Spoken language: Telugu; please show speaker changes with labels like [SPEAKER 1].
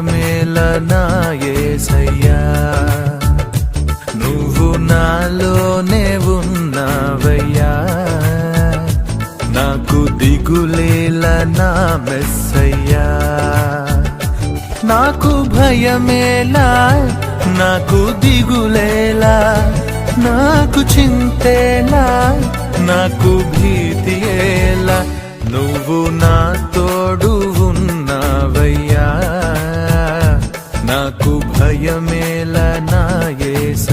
[SPEAKER 1] మేలనా ఏసయ్యా నువ్వు నాలోనే ఉన్నావయ్యా. నాకు దిగులేల నా మెస్సయ్యా. నాకు భయమేలా నాకు దిగులేలా నాకు చింతేలా నాకు భీతి నాకు భయమేల నాయస